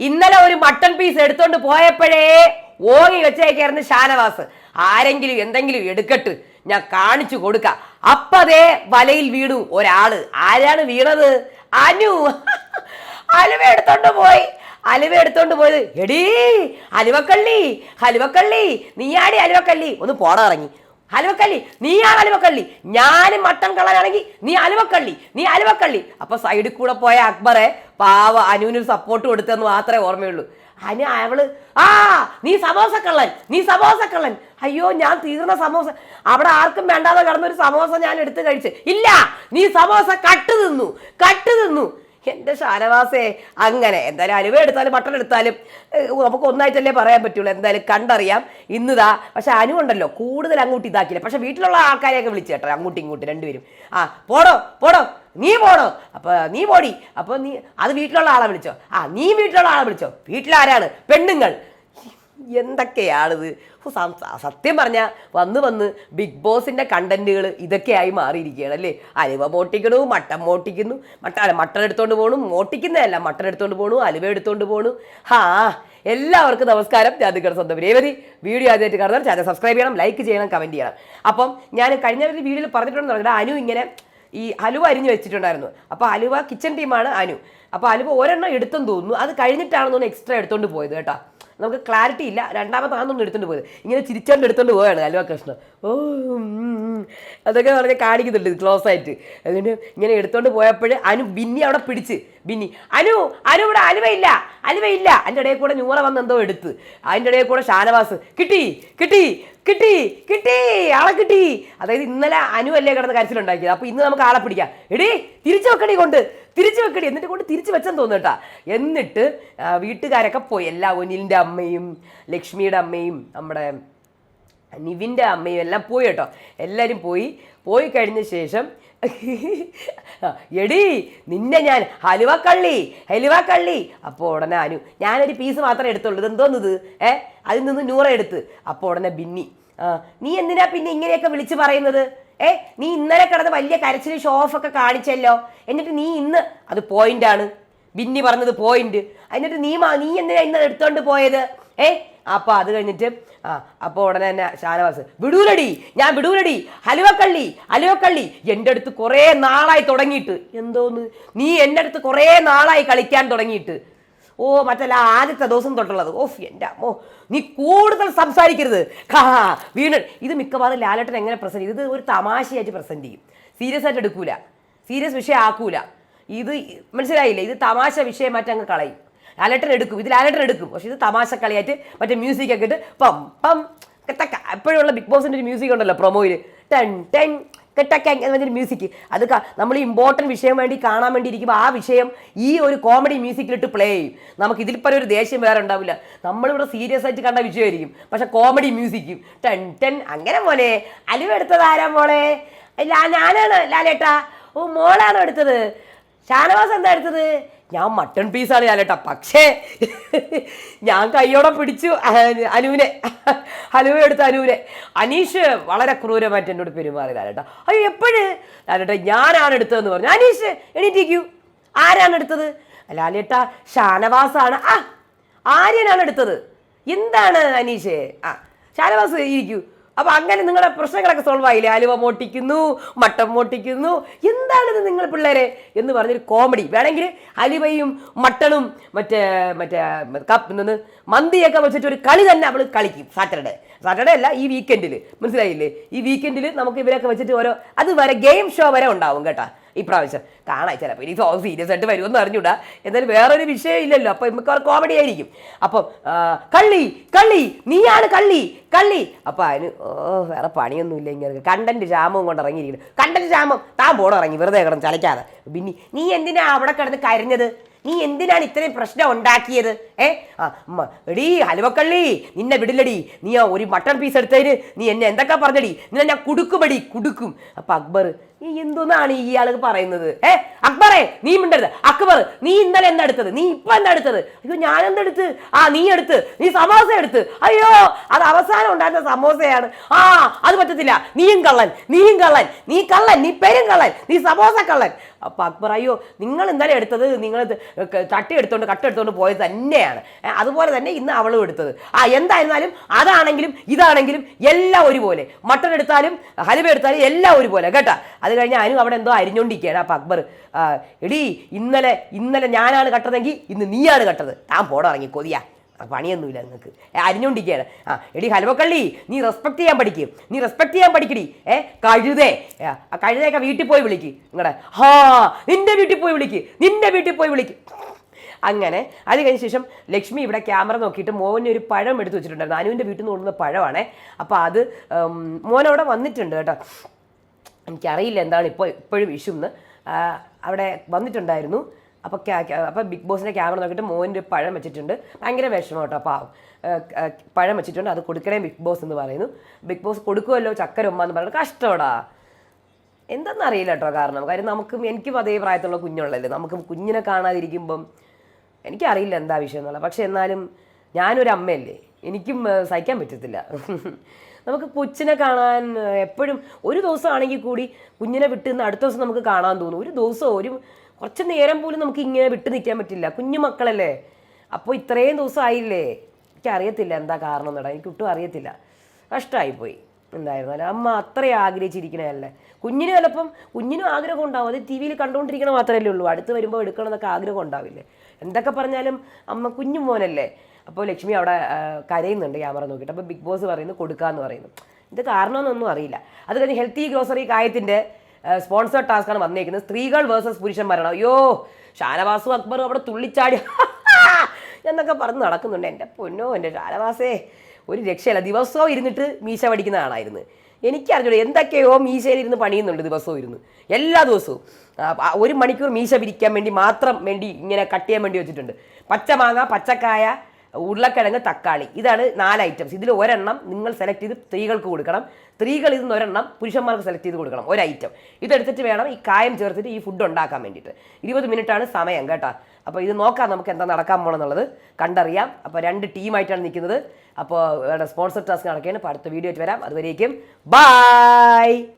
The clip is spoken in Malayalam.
ഇന്നലെ ഒരു മട്ടൺ പീസ് എടുത്തോണ്ട് പോയപ്പോഴേ ഓങ്ങി വെച്ചേക്കായിരുന്നു ഷാനവാസ്. ആരെങ്കിലും എന്തെങ്കിലും എടുക്കട്ട് ഞാൻ കാണിച്ചു കൊടുക്ക. അപ്പതേ വലയിൽ വീണു ഒരാൾ. ആരാണ് വീണത്? അനു. അലുവ എടുത്തോണ്ട് പോയി. അലുവ എടുത്തോണ്ട് പോയത് എടീ അലുവക്കള്ളി അലുവക്കള്ളി നീയാടി അലുവക്കള്ളി. ഒന്ന് പോടാ ഇറങ്ങി. ഹലുവക്കള്ളി നീയാണ് അലുവക്കള്ളി ഞാനും മട്ടൻ കള്ളനാണെങ്കിൽ നീ അലുവക്കള്ളി നീ അലുവക്കള്ളി അപ്പൊ സൈഡിൽ കൂടെ പോയ അക്ബറെ പാവ അനുവിനൊരു സപ്പോർട്ട് കൊടുത്തെന്ന് മാത്രമേ ഓർമ്മയുള്ളൂ. അനു അവൾ ആ നീ സമോസ കള്ളൻ. നീ സമോസ കള്ളൻ. അയ്യോ ഞാൻ തീർന്ന സമോസ. അവിടെ ആർക്കും വേണ്ടാതെ കിടന്നൊരു സമോസ ഞാൻ എടുത്ത് കഴിച്ച്. ഇല്ല നീ സമോസ കട്ട് തിന്നു. കട്ട് തിന്നു. എന്റെ ഷാനവാസേ അങ്ങനെ. എന്തായാലും അലുവ എടുത്താലും മട്ടൺ എടുത്താലും നമുക്ക് ഒന്നായിട്ടല്ലേ പറയാൻ പറ്റുള്ളൂ. എന്തായാലും കണ്ടറിയാം. ഇന്നിതാ പക്ഷെ അനു ഉണ്ടല്ലോ കൂടുതൽ അങ്ങോട്ട് ഇതാക്കില്ല പക്ഷെ വീട്ടിലുള്ള ആൾക്കാരെയൊക്കെ വിളിച്ചു കേട്ടോ അങ്ങോട്ടും ഇങ്ങോട്ടും രണ്ടുപേരും. ആ പോടോ പോടോ നീ പോണോ അപ്പൊ നീ പോടി. അപ്പൊ നീ അത് വീട്ടിലുള്ള ആളെ വിളിച്ചോ. ആ നീ വീട്ടിലുള്ള ആളെ വിളിച്ചോ. വീട്ടിലാരാണ്? പെണ്ണുങ്ങൾ. എന്തൊക്കെയാണിത്? സത്യം പറഞ്ഞാൽ വന്ന് വന്ന് ബിഗ് ബോസിന്റെ കണ്ടന്റുകൾ ഇതൊക്കെയായി മാറിയിരിക്കുകയാണ് അല്ലേ? അലുവ മോട്ടിക്കണു മട്ടൻ മോട്ടിക്കുന്നു മട്ട മട്ടൻ എടുത്തോണ്ട് പോകണു മോട്ടിക്കുന്നതല്ല മട്ടൻ എടുത്തുകൊണ്ട് പോകണു അലുവ എടുത്തുകൊണ്ട് പോകണു ഹാ എല്ലാവർക്കും നമസ്കാരം. ഞാൻ നിങ്ങളുടെ സ്വന്തം രേവതി. വീഡിയോ ആദ്യമായിട്ട് കാണുന്നവർ ചാനൽ സബ്സ്ക്രൈബ് ചെയ്യണം ലൈക്ക് ചെയ്യണം കമന്റ് ചെയ്യണം. അപ്പം ഞാൻ കഴിഞ്ഞ ഒരു വീഡിയോയിൽ പറഞ്ഞിട്ടുണ്ടെന്ന് പറഞ്ഞാൽ അനു ഇങ്ങനെ ഈ ഹലുവ അരിഞ്ഞു വെച്ചിട്ടുണ്ടായിരുന്നു. അപ്പോൾ അലുവ കിച്ചൺ ടീമാണ് അനു. അപ്പോൾ അലുവ ഒരെണ്ണം എടുത്തെന്ന് തോന്നുന്നു. അത് കഴിഞ്ഞിട്ടാണെന്ന് തോന്നുന്നു എക്സ്ട്രാ എടുത്തുകൊണ്ട് പോയത് കേട്ടോ. നമുക്ക് ക്ലാരിറ്റി ഇല്ല. രണ്ടാമത്തെ ആണെന്നൊന്നും എടുത്തുകൊണ്ട് പോയത്. ഇങ്ങനെ ചിരിച്ചോണ്ട് എടുത്തുകൊണ്ട് പോവാണ് ഹലുവ കൃഷ്ണ ഓ. അതൊക്കെ പറഞ്ഞ് കാണിക്കുന്നുണ്ട് ക്ലോസ് ആയിട്ട്. അതുകൊണ്ട് ഇങ്ങനെ എടുത്തുകൊണ്ട് പോയപ്പോൾ അനു ബിന്നി അവിടെ പിടിച്ച്. ബിന്നി അനു അനു ഇവിടെ അലുവയില്ല അലുവയില്ല. അതിന്റെ ഇടയിൽ കൂടെ ഞൂറ വന്ന് എന്തോ എടുത്ത്. അതിന്റെ ഇടയിൽ കൂടെ ഷാനവാസ് കിട്ടി കിട്ടി കിട്ടി കിട്ടി ആളെ കിട്ടി. അതായത് ഇന്നലെ അനു അല്ലേ കിടന്ന് കരച്ചിലുണ്ടാക്കിയത്? അപ്പോൾ ഇന്ന് നമുക്ക് ആളെ പിടിക്കാം. എടി തിരിച്ചു വെക്കണി കൊണ്ട്. തിരിച്ചു വെക്കടി. എന്നിട്ട് കൊണ്ട് തിരിച്ചു വെച്ചെന്ന് തോന്നുന്നു എന്നിട്ട് വീട്ടുകാരൊക്കെ പോയി. എല്ലാ ഒനിലിന്റെ അമ്മയും ലക്ഷ്മിയുടെ അമ്മയും നമ്മുടെ നിവിന്റെ അമ്മയും എല്ലാം പോയി കേട്ടോ. എല്ലാവരും പോയി. പോയി കഴിഞ്ഞ ശേഷം എടി നിന്നെ ഞാൻ ഹലുവ കള്ളി ഹലുവ കള്ളി അപ്പോൾ ഉടനെ അനു ഞാനൊരു പീസ് മാത്രമേ എടുത്തുള്ളൂ. ഇതെന്തോന്നത് ഏ അതിൽ നിന്ന് നൂറ എടുത്ത്. അപ്പോൾ ഉടനെ ബിന്നി നീ എന്തിനാ പിന്നെ ഇങ്ങനെയൊക്കെ വിളിച്ച് പറയുന്നത്? ഏ നീ ഇന്നലെ കിടന്ന് വലിയ കരച്ചിൽ ഷോ ഓഫ് ഒക്കെ കാണിച്ചല്ലോ. എന്നിട്ട് നീ ഇന്ന് അത് പോയിന്റാണ് ബിന്നി പറഞ്ഞത് പോയിന്റ് എന്നിട്ട് നീ നീ എന്തിനാ ഇന്ന് എടുത്തോണ്ട് പോയത്? ഏ അപ്പൊ അത് കഴിഞ്ഞിട്ട് ആ അപ്പോൾ ഉടനെ തന്നെ ഷാനവാസ് വിടൂലടി ഞാൻ വിടൂലടി. ഹലുവക്കള്ളി ഹലുവക്കള്ളി എന്റെ അടുത്ത് കുറേ നാളായി തുടങ്ങിയിട്ട്. എന്തോന്ന്? നീ എന്റെ അടുത്ത് കുറേ നാളായി കളിക്കാൻ തുടങ്ങിയിട്ട്. ഓ മറ്റല്ല ആദ്യത്തെ ദിവസം തൊട്ടുള്ളത്. ഓഫ് എന്റെ അമ്മോ. നീ കൂടുതൽ സംസാരിക്കരുത്. ഹാ വീണ് ഇത് മിക്കവാറും ലാലേട്ടൻ എങ്ങനെ പ്രസന്റ് ചെയ്യും? ഇത് ഒരു തമാശയായിട്ട് പ്രസന്റ് ചെയ്യും. സീരിയസ് ആയിട്ട് എടുക്കൂല. സീരിയസ് വിഷയം ആക്കൂല. ഇത് മനസ്സിലായില്ലേ? ഇത് തമാശ വിഷയമായിട്ട് അങ്ങ് കളയും. ലാലേട്ടൻ എടുക്കും. ഇത് ലാലേട്ടൻ എടുക്കും. പക്ഷേ ഇത് തമാശ കളിയായിട്ട് മറ്റേ മ്യൂസിക് ഒക്കെ ഇട്ട് പം പം എപ്പോഴുള്ള ബിഗ് ബോസിന്റെ ഒരു മ്യൂസിക് ഉണ്ടല്ലോ പ്രൊമോയിൽ ടെൻ ടെൻ കെട്ടക്ക എന്നൊരു മ്യൂസിക് അത് നമ്മൾ ഇമ്പോർട്ടന്റ് വിഷയം വേണ്ടി കാണാൻ വേണ്ടി ഇരിക്കുമ്പോൾ ആ വിഷയം ഈ ഒരു കോമഡി മ്യൂസിക്കിലിട്ട് പ്ലേ ചെയ്യും. നമുക്ക് ഇതിൽ പല ഒരു ദേഷ്യം വേറെ ഉണ്ടാവില്ല. നമ്മളിവിടെ സീരിയസ് ആയിട്ട് കണ്ട വിഷയമായിരിക്കും പക്ഷെ കോമഡി മ്യൂസിക്കും ടെൻ ടെൻ അങ്ങനെ മോനെ. അലുവെടുത്തത് ആരാ മോളെ? ഞാനാണ് ലാലേട്ടാ. ഓ മോളാണോ എടുത്തത്? ഷാനവാസ് എന്താ എടുത്തത്? ഞാൻ മട്ടൺ പീസാണ് ലാലേട്ടാ പക്ഷേ ഞാൻ കൈയോടെ പിടിച്ചു അനുവിനെ. ഹലുവ എടുത്ത അനുവിനെ. അനീഷ് വളരെ ക്രൂരമായിട്ട് എന്നോട് പെരുമാറി ലാലേട്ടാ അയ്യോ എപ്പോഴ്? ലാലേട്ടാ ഞാനാണ് എടുത്തതെന്ന് പറഞ്ഞു. അനീഷ് എണീറ്റിക്കൂ ആരാണ് എടുത്തത്? ലാലേട്ടാ ഷാനവാസാണ്. ആ ആര്യനാണ് എടുത്തത്. എന്താണ് അനീഷേ? ആ ഷാനവാസ് ഇരിക്കൂ. അപ്പൊ അങ്ങനെ നിങ്ങളുടെ പ്രശ്നങ്ങളൊക്കെ സോൾവ് ആയില്ലേ? അലുവ മോട്ടിക്കുന്നു മട്ടം മോട്ടിക്കുന്നു. എന്താണിത് നിങ്ങൾ പിള്ളേരെ എന്ന് പറഞ്ഞൊരു കോമഡി വേണമെങ്കിൽ അലുവയും മട്ടണും മറ്റേ മറ്റേ കപ്പ് നിന്ന് മന്തിയൊക്കെ വെച്ചിട്ട് ഒരു കളി തന്നെ അവൾ കളിക്കും സാറ്റർഡേ സാറ്റർഡേ അല്ല ഈ വീക്കെൻഡിൽ മനസ്സിലായില്ലേ? ഈ വീക്കെൻഡിൽ നമുക്ക് ഇവരൊക്കെ വെച്ചിട്ട് ഓരോ അത് വരെ ഗെയിം ഷോ വരെ ഉണ്ടാവും കേട്ടാ. ഇപ്രാവശ്യം. കാണാൻ ചിലപ്പോൾ ഇനി സീരിയസ് ആയിട്ട് വരുമെന്ന് അറിഞ്ഞൂടാ എന്തായാലും വേറൊരു വിഷയം ഇല്ലല്ലോ അപ്പോൾ നമുക്ക് കോമഡി ആയിരിക്കും. അപ്പം കള്ളി കള്ളി നീയാണ് കള്ളി കള്ളി. അപ്പം അതിന് ഓ വേറെ പണിയൊന്നുമില്ല ഇങ്ങനെ. കണ്ടന്റ് ക്ഷാമവും കൊണ്ട് ഇറങ്ങിയിരിക്കുന്നു. കണ്ടന്റ് ക്ഷാമം താൻ പോണം ഇറങ്ങി വെറുതെ കിടന്ന് ചലയ്ക്കാതെ. പിന്നെ നീ എന്തിനാ അവിടെ കിടന്ന് കരഞ്ഞത്? നീ എന്തിനാണ് ഇത്രയും പ്രശ്നം ഉണ്ടാക്കിയത്? ഏ? ആ എടീ ഹലുവക്കള്ളി നിന്നെ വിടില്ലടി. നീ ഒരു മട്ടൺ പീസ് എടുത്തതിന് നീ എന്നെ എന്തൊക്കെ പറഞ്ഞടി? നിന്നെ ഞാൻ കുടുക്കുമടി കുടുക്കും. അപ്പം അക്ബർ ഈ എന്തോന്നാണ് ഈ ആൾ പറയുന്നത്? ഏ? അക്ബറേ നീ മിണ്ടരുത്. അക്ബർ നീ ഇന്നലെ എന്താ എടുത്തത്? നീ ഇപ്പൊ എന്താ എടുത്തത്? അയ്യോ ഞാൻ എന്താ എടുത്ത്? ആ നീ എടുത്ത്. നീ സമോസ എടുത്ത്. അയ്യോ അത് അവസാനം ഉണ്ടായിരുന്ന സമോസയാണ്. ആ അത് പറ്റത്തില്ല. നീയും കള്ളൻ നീയും കള്ളൻ നീ കള്ളൻ നീ പെരും കള്ളൻ നീ സമോസ കള്ളൻ. അപ്പൊ അക്ബർ അയ്യോ നിങ്ങൾ ഇന്നലെ എടുത്തത് നിങ്ങൾ തട്ടി എടുത്തോണ്ട് കട്ട് എടുത്തോണ്ട് പോയത് തന്നെയാണ്. അതുപോലെ തന്നെ ഇന്ന് അവളും എടുത്തത്. ആ എന്തായിരുന്നാലും അതാണെങ്കിലും ഇതാണെങ്കിലും എല്ലാം ഒരുപോലെ. മട്ടൺ എടുത്താലും ഹലുവ എടുത്താലും എല്ലാം ഒരുപോലെ. കേട്ടാ? അത് കഴിഞ്ഞ് അനു അവിടെ എന്തോ അരിഞ്ഞോണ്ടിരിക്കുകയാണ് അപ്പം അക്ബർ. എടി ഇന്നലെ ഇന്നലെ ഞാനാണ് കട്ടതെങ്കിൽ ഇന്ന് നീയാണ് കട്ടത്. താൻ പോടാ ഇറങ്ങി കൊതിയാ. പണിയൊന്നുമില്ല നിങ്ങൾക്ക് അരിഞ്ഞോണ്ടിരിക്കുകയാണ്. ആ എടി ഹലവക്കള്ളി നീ റെസ്പെക്ട് ചെയ്യാൻ പഠിക്കും. നീ റെസ്പെക്ട് ചെയ്യാൻ പഠിക്കടി. ഏ കഴുതേ. കഴുതയൊക്കെ വീട്ടിൽ പോയി വിളിക്ക്. നിങ്ങളുടെ ഹാ നിന്റെ വീട്ടിൽ പോയി വിളിക്ക്. നിന്റെ വീട്ടിൽ പോയി വിളിക്ക്. അങ്ങനെ അത് കഴിഞ്ഞ ശേഷം ലക്ഷ്മി ഇവിടെ ക്യാമറ നോക്കിയിട്ട് മോനെ ഒരു പഴം എടുത്ത് വെച്ചിട്ടുണ്ടായിരുന്നു. അനുവിന്റെ വീട്ടിൽ നിന്ന് കൊണ്ടുവന്ന പഴമാണേ. അപ്പോൾ അത് മോനവിടെ വന്നിട്ടുണ്ട് കേട്ടോ. എനിക്കറിയില്ല എന്താണ് ഇപ്പോൾ ഇപ്പോഴും ഇഷ്യൂ എന്ന് അവിടെ വന്നിട്ടുണ്ടായിരുന്നു. അപ്പോൾ അപ്പോൾ ബിഗ് ബോസിന്റെ ക്യാമറ നോക്കിയിട്ട് മോന്റെ പഴം വെച്ചിട്ടുണ്ട്. ഭയങ്കര വിഷമം കേട്ടോ ആ, പഴം വെച്ചിട്ടുണ്ട്. അത് കൊടുക്കണേ ബിഗ് ബോസ് എന്ന് പറയുന്നു. ബിഗ് ബോസ് കൊടുക്കുമല്ലോ ചക്കര ഉമ്മ എന്ന് പറയുന്നത് കഷ്ടമാടാ. എന്തെന്നറിയില്ല കേട്ടോ കാരണം. കാര്യം നമുക്ക് എനിക്കും അതേ പ്രായത്തിലുള്ള കുഞ്ഞുള്ളല്ലേ നമുക്ക് കുഞ്ഞിനെ കാണാതിരിക്കുമ്പം എനിക്കറിയില്ല എന്താ വിഷയം എന്നുള്ളത് പക്ഷേ എന്നാലും ഞാനൊരു അമ്മയല്ലേ എനിക്കും സഹിക്കാൻ പറ്റത്തില്ല. നമുക്ക് കൊച്ചിനെ കാണാൻ എപ്പോഴും ഒരു ദിവസം ആണെങ്കിൽ കൂടി കുഞ്ഞിനെ വിട്ട് നിന്ന് അടുത്ത ദിവസം നമുക്ക് കാണാൻ തോന്നും. ഒരു ദിവസം ഒരു കുറച്ച് നേരം പോലും നമുക്ക് ഇങ്ങനെ വിട്ട് നിൽക്കാൻ പറ്റില്ല. കുഞ്ഞു മക്കളല്ലേ? അപ്പോൾ ഇത്രയും ദിവസം ആയില്ലേ? എനിക്ക് അറിയത്തില്ല എന്താ കാരണം എന്നടാ എനിക്ക് ഒട്ടും അറിയത്തില്ല. കഷ്ടമായിപ്പോയി എന്തായിരുന്നാലും അമ്മ അത്രയും ആഗ്രഹിച്ചിരിക്കണതല്ലേ? കുഞ്ഞിന് ചിലപ്പം കുഞ്ഞിനും ആഗ്രഹം ഉണ്ടാവും. അത് ടി വിയിൽ കണ്ടുകൊണ്ടിരിക്കണ മാത്രമല്ലേ ഉള്ളൂ. അടുത്ത് വരുമ്പോൾ എടുക്കണം എന്നൊക്കെ ആഗ്രഹം ഉണ്ടാവില്ലേ? എന്തൊക്കെ പറഞ്ഞാലും അമ്മ കുഞ്ഞു മോനല്ലേ? അപ്പോൾ ലക്ഷ്മി അവിടെ കരയുന്നുണ്ട് ക്യാമറ നോക്കിയിട്ട്. അപ്പോൾ ബിഗ് ബോസ് പറയുന്നു കൊടുക്കാമെന്ന് പറയുന്നു. ഇത് കാരണമെന്നൊന്നും അറിയില്ല. അത് കഴിഞ്ഞ് ഹെൽത്തി ഗ്രോസറി കായത്തിന്റെ സ്പോൺസർ ടാസ്ക്കാണ് വന്നേക്കുന്നത്. സ്ത്രീകൾ വേഴ്സസ് പുരുഷന്മാരാണ്. അയ്യോ ഷാനവാസും അക്ബറും അവിടെ തുള്ളിച്ചാടി. എന്നൊക്കെ പറഞ്ഞ് നടക്കുന്നുണ്ട്. എന്റെ പൊന്നോ എന്റെ ഷാനവാസേ. ഒരു രക്ഷയില്ല. ദിവസവും ഇരുന്നിട്ട് മീശ പഠിക്കുന്ന ആളായിരുന്നു. എനിക്കറിഞ്ഞൂടെ എന്തൊക്കെയോ മീശയിലിരുന്ന് പണിയുന്നുണ്ട് ദിവസവും ഇരുന്ന്. എല്ലാ ദിവസവും. ഒരു മണിക്കൂർ മീശ പിരിക്കാൻ വേണ്ടി മാത്രം വേണ്ടി ഇങ്ങനെ കട്ട് ചെയ്യാൻ വേണ്ടി വെച്ചിട്ടുണ്ട്. പച്ചമാങ്ങ പച്ചക്കായ ഉരുളക്കിഴങ്ങ് തക്കാളി. ഇതാണ് നാല് ഐറ്റംസ് ഇതിൽ ഒരെണ്ണം നിങ്ങൾ സെലക്ട് ചെയ്ത് സ്ത്രീകൾക്ക് കൊടുക്കണം. സ്ത്രീകൾ ഇതിൽ നിന്ന് ഒരെണ്ണം പുരുഷന്മാർക്ക് സെലക്ട് ചെയ്ത് കൊടുക്കണം. ഒരു ഐറ്റം ഇതെടുത്തിട്ട് വേണം ഈ കായം ചേർത്തിട്ട് ഈ ഫുഡ് ഉണ്ടാക്കാൻ വേണ്ടിയിട്ട്. ഇരുപത് ആണ് സമയം കേട്ടോ. അപ്പോൾ ഇത് നോക്കാം നമുക്ക് എന്താ നടക്കാൻ പോകണമെന്നുള്ളത് കണ്ടറിയാം. അപ്പോൾ രണ്ട് ടീമായിട്ടാണ് നിൽക്കുന്നത്. അപ്പോൾ സ്പോൺസർ ടാസ്ക് നടക്കുകയാണ്. അപ്പോൾ അടുത്ത വീഡിയോ ആയിട്ട് വരാം. അതുവരേക്കും ബായ്